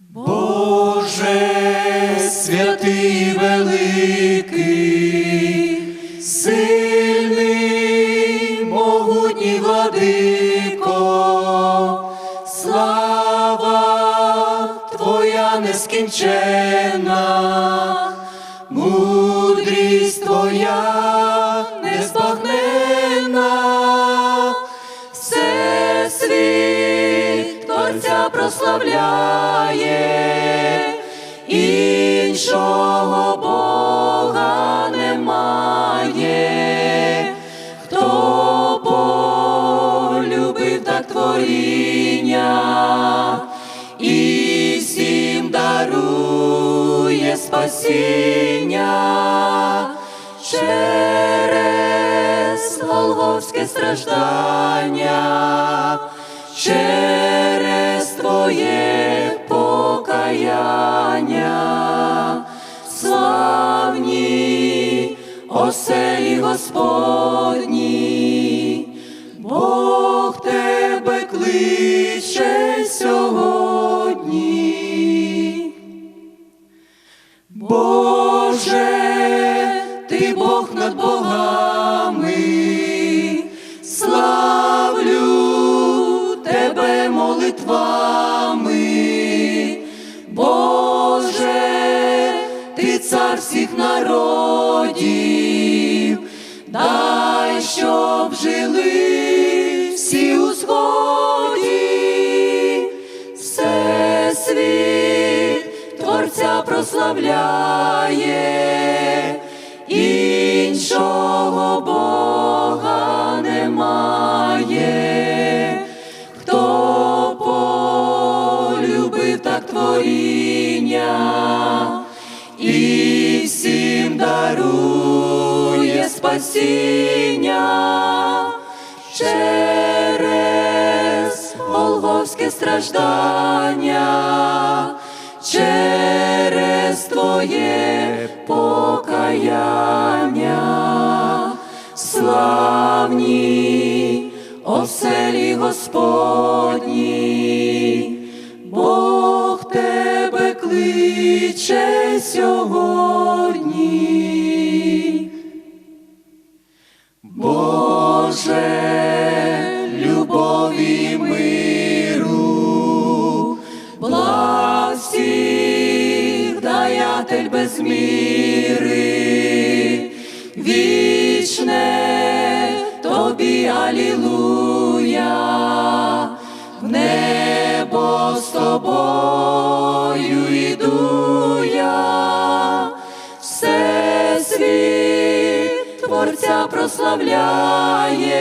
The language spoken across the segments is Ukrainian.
Боже, святий великий, сильний, могутній владико, слава Твоя нескінченна, прославляє, іншого Бога немає, хто полюбив так творіння і всім дарує спасіння. Через Голговське страждання, через Твоє покаяння, славні оселі Господні, Бог тебе кличе дай, щоб жили всі у згоді, все світ Творця прославляє, іншого Бога немає, хто полюбив так творіння спасіння через Голговське страждання, через Твоє покаяння, славні оселі Господні, Бог тебе кличе сьогодні. Боже, любові миру, благ всіх даятель без міри, вічне тобі алілуя, в небо з тобою іду прославляє,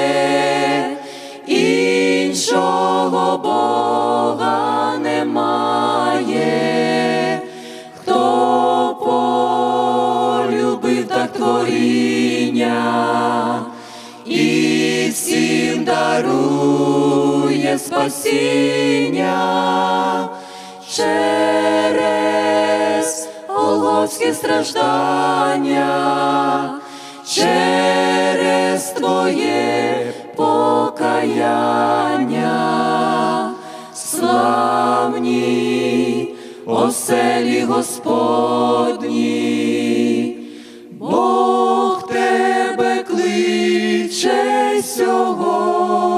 іншого Бога немає, хто полюбив так творіння і всім дарує спасіння через Голговське страждання, оселі Господні, Бог тебе кличе сьогодні.